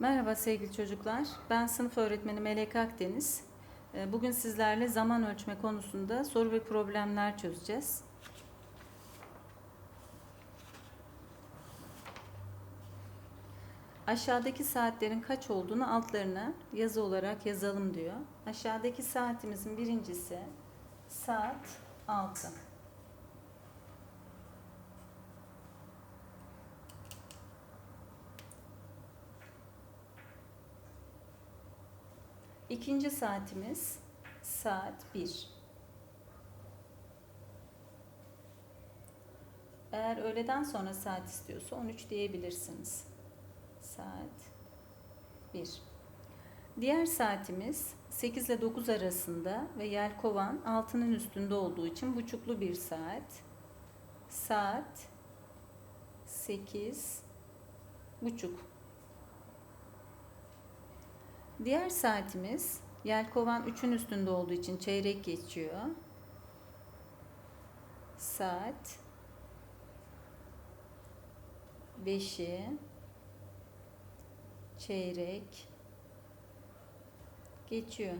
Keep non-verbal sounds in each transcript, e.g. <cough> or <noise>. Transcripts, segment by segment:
Merhaba sevgili çocuklar. Ben sınıf öğretmeni Melek Akdeniz. Ee, Bugün sizlerle zaman ölçme konusunda soru ve problemler çözeceğiz. Aşağıdaki saatlerin kaç olduğunu altlarına yazı olarak yazalım diyor. Aşağıdaki saatimizin birincisi saat 6. İkinci saatimiz saat 1. Eğer öğleden sonra saat istiyorsa 13 diyebilirsiniz. Saat 1. Diğer saatimiz 8 ile 9 arasında ve yelkovan 6'nın üstünde olduğu için buçuklu bir saat. Saat 8 buçuk. Diğer saatimiz yelkovan 3'ün üstünde olduğu için çeyrek geçiyor. Saat 5'i çeyrek geçiyor.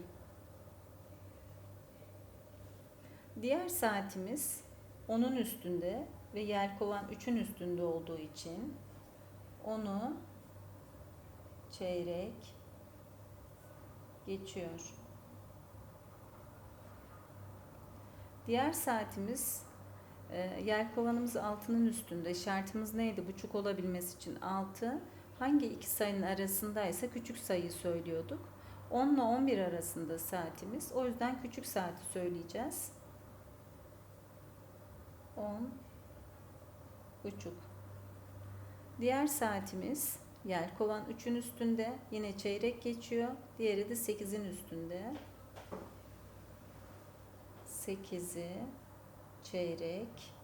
Diğer saatimiz onun üstünde ve yelkovan 3'ün üstünde olduğu için onu çeyrek geçiyor. Diğer saatimiz e, yelkovanımız altının üstünde. Şartımız neydi? Buçuk olabilmesi için 6. Hangi iki sayının arasındaysa küçük sayıyı söylüyorduk. 10 ile 11 arasında saatimiz. O yüzden küçük saati söyleyeceğiz. 10 buçuk. Diğer saatimiz Yelkovan 3'ün üstünde. Yine çeyrek geçiyor. Diğeri de 8'in üstünde. 8'i çeyrek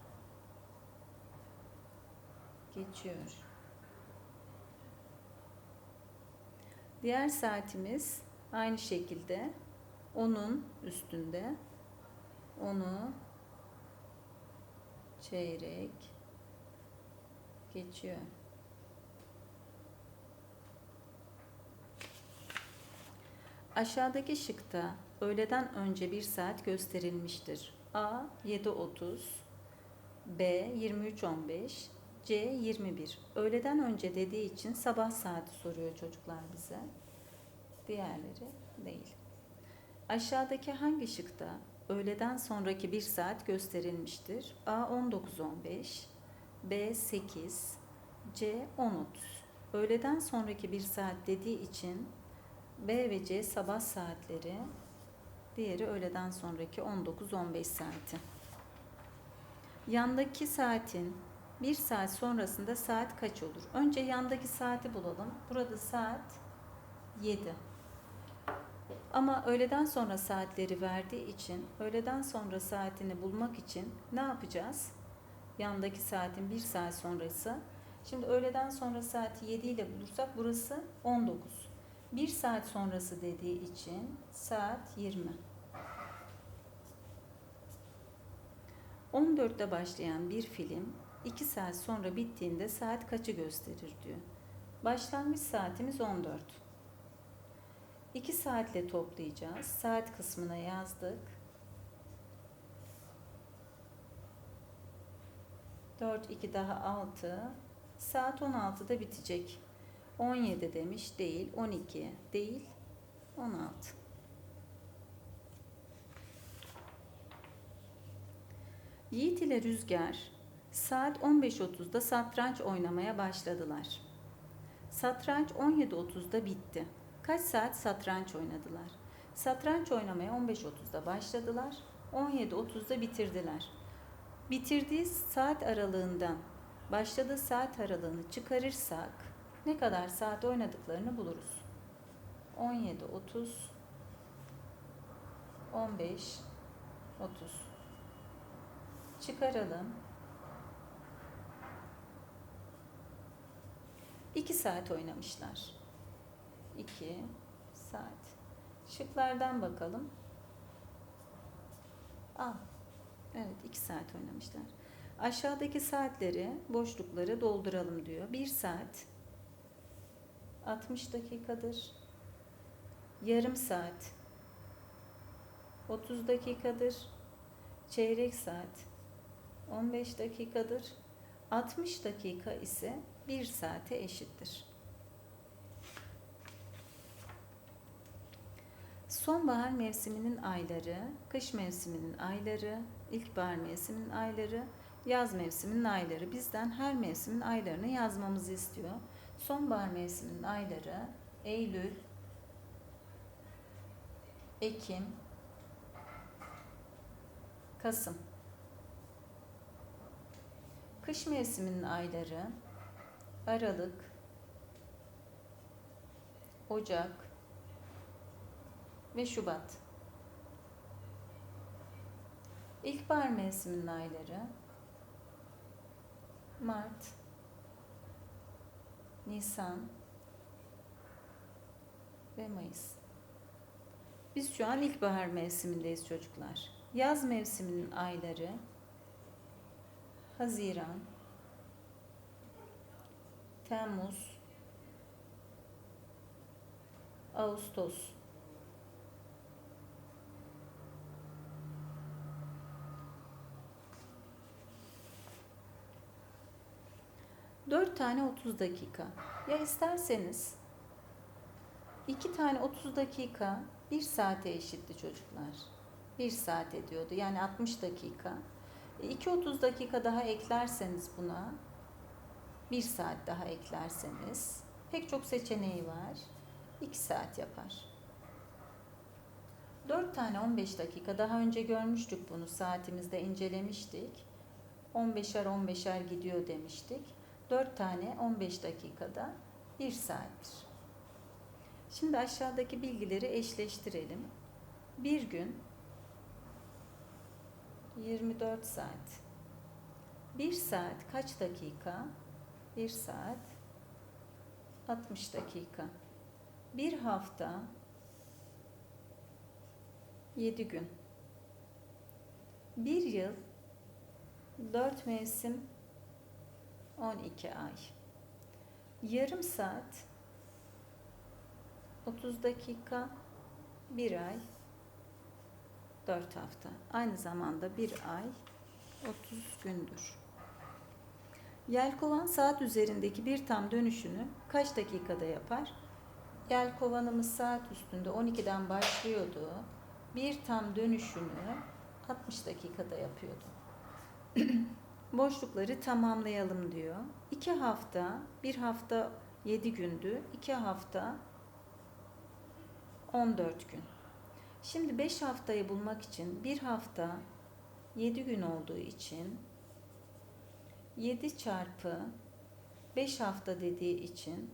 geçiyor. Diğer saatimiz aynı şekilde onun üstünde. Onu çeyrek geçiyor. Aşağıdaki şıkta öğleden önce bir saat gösterilmiştir. A 7.30, B 23.15, C 21. Öğleden önce dediği için sabah saati soruyor çocuklar bize. Diğerleri değil. Aşağıdaki hangi şıkta öğleden sonraki bir saat gösterilmiştir? A 19.15, B 8, C 10.30. Öğleden sonraki bir saat dediği için B ve C sabah saatleri, diğeri öğleden sonraki 19-15 saati. Yandaki saatin bir saat sonrasında saat kaç olur? Önce yandaki saati bulalım. Burada saat 7. Ama öğleden sonra saatleri verdiği için öğleden sonra saatini bulmak için ne yapacağız? Yandaki saatin bir saat sonrası. Şimdi öğleden sonra saati 7 ile bulursak burası 19. Bir saat sonrası dediği için saat 20. 14'te başlayan bir film 2 saat sonra bittiğinde saat kaçı gösterir diyor. Başlangıç saatimiz 14. 2 saatle toplayacağız. Saat kısmına yazdık. 4, 2 daha 6. Saat 16'da bitecek. 17 demiş değil. 12 değil. 16. Yiğit ile Rüzgar saat 15.30'da satranç oynamaya başladılar. Satranç 17.30'da bitti. Kaç saat satranç oynadılar? Satranç oynamaya 15.30'da başladılar. 17.30'da bitirdiler. Bitirdiği saat aralığından başladığı saat aralığını çıkarırsak ne kadar saat oynadıklarını buluruz. 17, 30, 15, 30. Çıkaralım. 2 saat oynamışlar. 2 saat. Şıklardan bakalım. Aa, evet 2 saat oynamışlar. Aşağıdaki saatleri, boşlukları dolduralım diyor. 1 saat 60 dakikadır. Yarım saat 30 dakikadır. Çeyrek saat 15 dakikadır. 60 dakika ise 1 saate eşittir. Sonbahar mevsiminin ayları, kış mevsiminin ayları, ilkbahar mevsiminin ayları, yaz mevsiminin ayları. Bizden her mevsimin aylarını yazmamızı istiyor. Sonbahar mevsiminin ayları Eylül, Ekim, Kasım. Kış mevsiminin ayları Aralık, Ocak ve Şubat. İlkbahar mevsiminin ayları Mart, Nisan ve Mayıs. Biz şu an ilkbahar mevsimindeyiz çocuklar. Yaz mevsiminin ayları Haziran, Temmuz, Ağustos. Dört tane 30 dakika. Ya isterseniz iki tane 30 dakika bir saate eşitti çocuklar. Bir saat ediyordu. Yani 60 dakika. 2-30 dakika daha eklerseniz buna, bir saat daha eklerseniz pek çok seçeneği var. 2 saat yapar. 4 tane 15 dakika daha önce görmüştük bunu saatimizde incelemiştik. 15'er 15'er gidiyor demiştik. 4 tane 15 dakikada 1 saattir. Şimdi aşağıdaki bilgileri eşleştirelim. Bir gün 24 saat. 1 saat kaç dakika? 1 saat 60 dakika. Bir hafta 7 gün. Bir yıl 4 mevsim 12 ay. Yarım saat 30 dakika 1 ay 4 hafta. Aynı zamanda bir ay 30 gündür. Yelkovan saat üzerindeki bir tam dönüşünü kaç dakikada yapar? Yelkovanımız saat üstünde 12'den başlıyordu. Bir tam dönüşünü 60 dakikada yapıyordu. <clears throat> Boşlukları tamamlayalım diyor. 2 hafta, bir hafta 7 gündü. 2 hafta 14 gün. Şimdi 5 haftayı bulmak için bir hafta 7 gün olduğu için 7 çarpı 5 hafta dediği için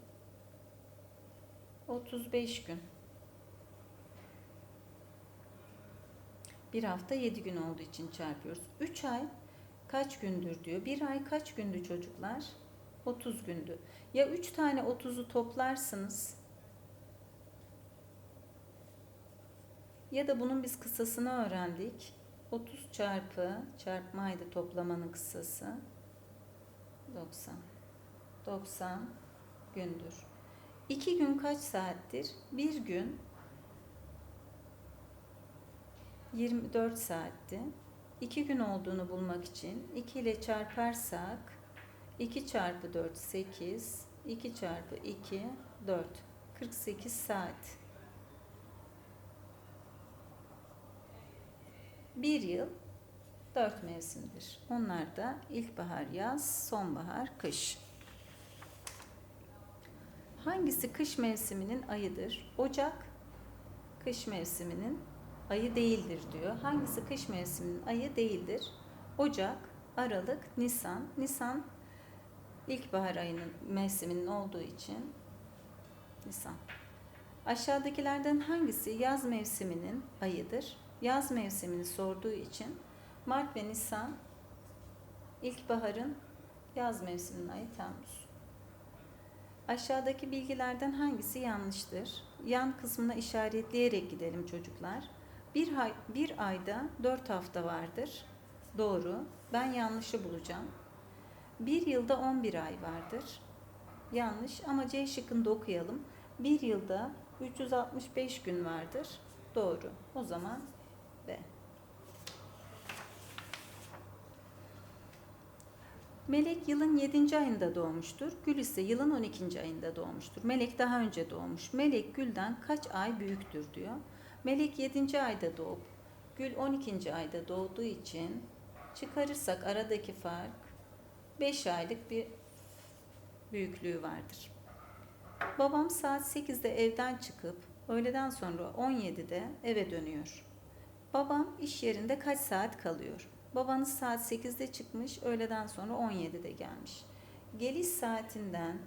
35 gün. Bir hafta 7 gün olduğu için çarpıyoruz. 3 ay kaç gündür diyor. Bir ay kaç gündü çocuklar? 30 gündü. Ya 3 tane 30'u toplarsınız Ya da bunun biz kısasını öğrendik. 30 çarpı çarpmaydı toplamanın kısası. 90. 90 gündür. 2 gün kaç saattir? Bir gün 24 saatti. 2 gün olduğunu bulmak için 2 ile çarparsak 2 çarpı 4 8, 2 çarpı 2 4. 48 saat. bir yıl dört mevsimdir. Onlar da ilkbahar, yaz, sonbahar, kış. Hangisi kış mevsiminin ayıdır? Ocak kış mevsiminin ayı değildir diyor. Hangisi kış mevsiminin ayı değildir? Ocak, Aralık, Nisan. Nisan ilkbahar ayının mevsiminin olduğu için Nisan. Aşağıdakilerden hangisi yaz mevsiminin ayıdır? yaz mevsimini sorduğu için Mart ve Nisan ilkbaharın yaz mevsiminin ayı Temmuz. Aşağıdaki bilgilerden hangisi yanlıştır? Yan kısmına işaretleyerek gidelim çocuklar. Bir, ay, bir ayda dört hafta vardır. Doğru. Ben yanlışı bulacağım. Bir yılda on bir ay vardır. Yanlış ama C şıkkını da okuyalım. Bir yılda 365 gün vardır. Doğru. O zaman B. Melek yılın 7. ayında doğmuştur. Gül ise yılın 12. ayında doğmuştur. Melek daha önce doğmuş. Melek Gül'den kaç ay büyüktür diyor. Melek 7. ayda doğup Gül 12. ayda doğduğu için çıkarırsak aradaki fark 5 aylık bir büyüklüğü vardır. Babam saat 8'de evden çıkıp öğleden sonra 17'de eve dönüyor. Babam iş yerinde kaç saat kalıyor? Babanız saat 8'de çıkmış, öğleden sonra 17'de gelmiş. Geliş saatinden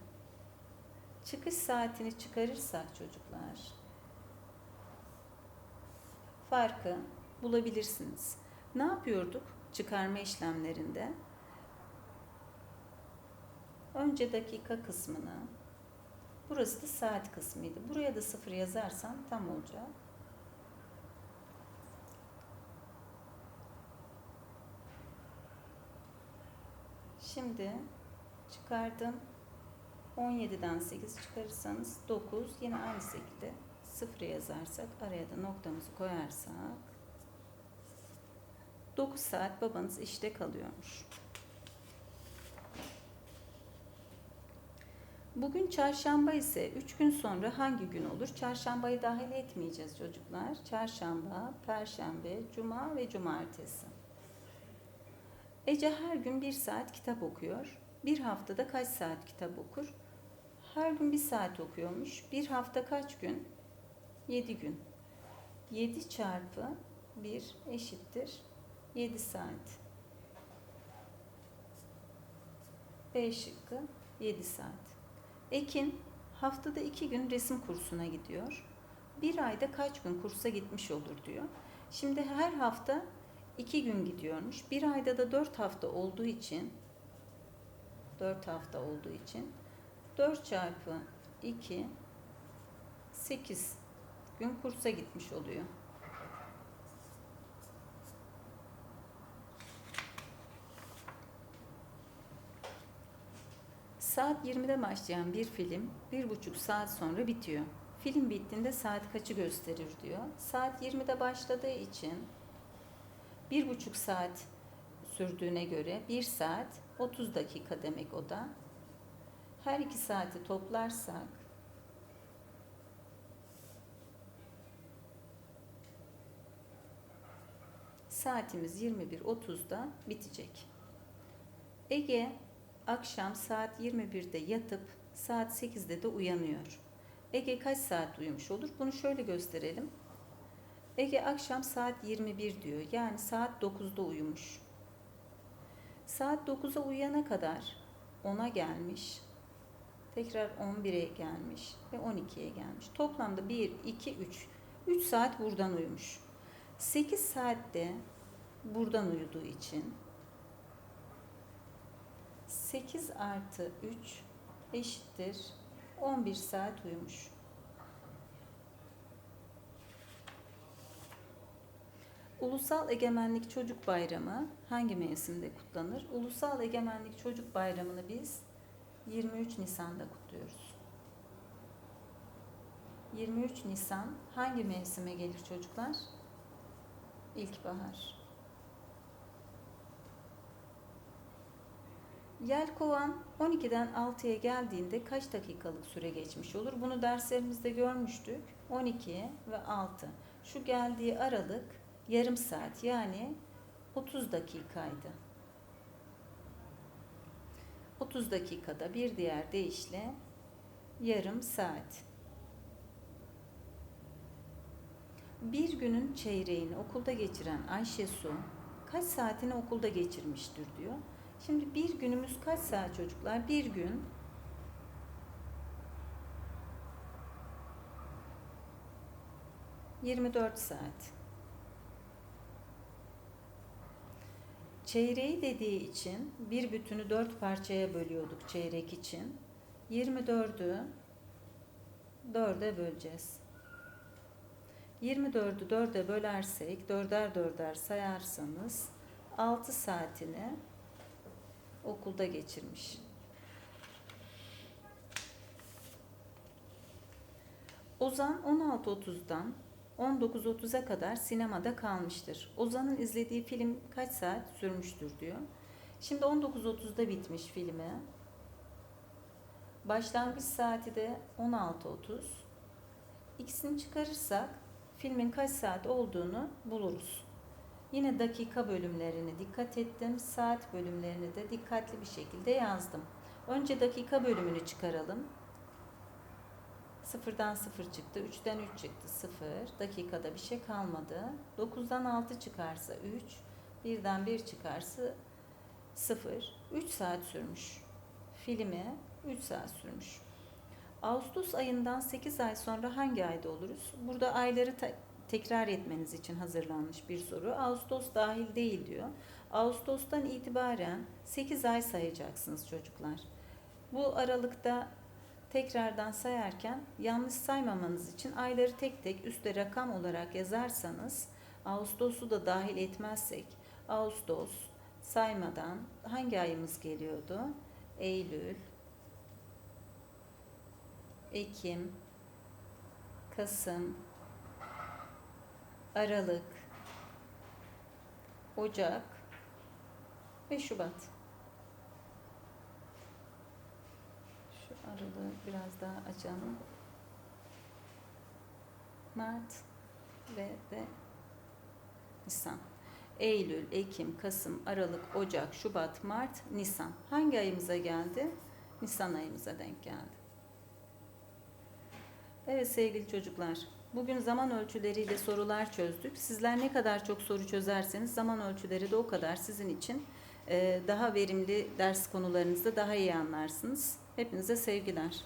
çıkış saatini çıkarırsak çocuklar farkı bulabilirsiniz. Ne yapıyorduk çıkarma işlemlerinde? Önce dakika kısmını, burası da saat kısmıydı. Buraya da sıfır yazarsam tam olacak. Şimdi çıkardım. 17'den 8 çıkarırsanız 9. Yine aynı şekilde 0 yazarsak araya da noktamızı koyarsak 9 saat babanız işte kalıyormuş. Bugün çarşamba ise 3 gün sonra hangi gün olur? Çarşambayı dahil etmeyeceğiz çocuklar. Çarşamba, perşembe, cuma ve cumartesi. Ece her gün bir saat kitap okuyor. Bir haftada kaç saat kitap okur? Her gün bir saat okuyormuş. Bir hafta kaç gün? 7 gün. 7 çarpı 1 eşittir 7 saat. B şıkkı 7 saat. Ekin haftada 2 gün resim kursuna gidiyor. Bir ayda kaç gün kursa gitmiş olur diyor. Şimdi her hafta 2 gün gidiyormuş. Bir ayda da 4 hafta olduğu için 4 hafta olduğu için 4 çarpı 2 8 gün kursa gitmiş oluyor. Saat 20'de başlayan bir film bir buçuk saat sonra bitiyor. Film bittiğinde saat kaçı gösterir diyor. Saat 20'de başladığı için bir buçuk saat sürdüğüne göre bir saat 30 dakika demek o da. Her iki saati toplarsak saatimiz 21.30'da bitecek. Ege akşam saat 21'de yatıp saat 8'de de uyanıyor. Ege kaç saat uyumuş olur? Bunu şöyle gösterelim. Ege akşam saat 21 diyor. Yani saat 9'da uyumuş. Saat 9'a uyana kadar 10'a gelmiş. Tekrar 11'e gelmiş ve 12'ye gelmiş. Toplamda 1, 2, 3. 3 saat buradan uyumuş. 8 saatte buradan uyuduğu için 8 artı 3 eşittir 11 saat uyumuş. Ulusal Egemenlik Çocuk Bayramı hangi mevsimde kutlanır? Ulusal Egemenlik Çocuk Bayramı'nı biz 23 Nisan'da kutluyoruz. 23 Nisan hangi mevsime gelir çocuklar? İlkbahar. Yelkovan 12'den 6'ya geldiğinde kaç dakikalık süre geçmiş olur? Bunu derslerimizde görmüştük. 12 ve 6. Şu geldiği aralık yarım saat yani 30 dakikaydı. 30 dakikada bir diğer deyişle yarım saat. Bir günün çeyreğini okulda geçiren Ayşe Su kaç saatini okulda geçirmiştir diyor. Şimdi bir günümüz kaç saat çocuklar? Bir gün yirmi dört saat. Çeyreği dediği için bir bütünü dört parçaya bölüyorduk çeyrek için. 24'ü dörde böleceğiz. 24'ü dörde bölersek, dörder dörder sayarsanız 6 saatini okulda geçirmiş. Ozan 16.30'dan 19.30'a kadar sinemada kalmıştır. Ozan'ın izlediği film kaç saat sürmüştür diyor. Şimdi 19.30'da bitmiş filmi. Başlangıç saati de 16.30. İkisini çıkarırsak filmin kaç saat olduğunu buluruz. Yine dakika bölümlerini dikkat ettim. Saat bölümlerini de dikkatli bir şekilde yazdım. Önce dakika bölümünü çıkaralım. Sıfırdan sıfır çıktı. Üçten üç çıktı. Sıfır. Dakikada bir şey kalmadı. Dokuzdan altı çıkarsa üç. Birden bir çıkarsa sıfır. Üç saat sürmüş. Filmi üç saat sürmüş. Ağustos ayından 8 ay sonra hangi ayda oluruz? Burada ayları te- tekrar etmeniz için hazırlanmış bir soru. Ağustos dahil değil diyor. Ağustos'tan itibaren 8 ay sayacaksınız çocuklar. Bu aralıkta tekrardan sayarken yanlış saymamanız için ayları tek tek üstte rakam olarak yazarsanız Ağustos'u da dahil etmezsek Ağustos saymadan hangi ayımız geliyordu? Eylül, Ekim, Kasım, Aralık, Ocak ve Şubat. Şu aralığı biraz daha açalım. Mart ve de Nisan. Eylül, Ekim, Kasım, Aralık, Ocak, Şubat, Mart, Nisan. Hangi ayımıza geldi? Nisan ayımıza denk geldi. Evet sevgili çocuklar, bugün zaman ölçüleriyle sorular çözdük. Sizler ne kadar çok soru çözerseniz zaman ölçüleri de o kadar sizin için e, daha verimli ders konularınızda daha iyi anlarsınız. Hepinize sevgiler.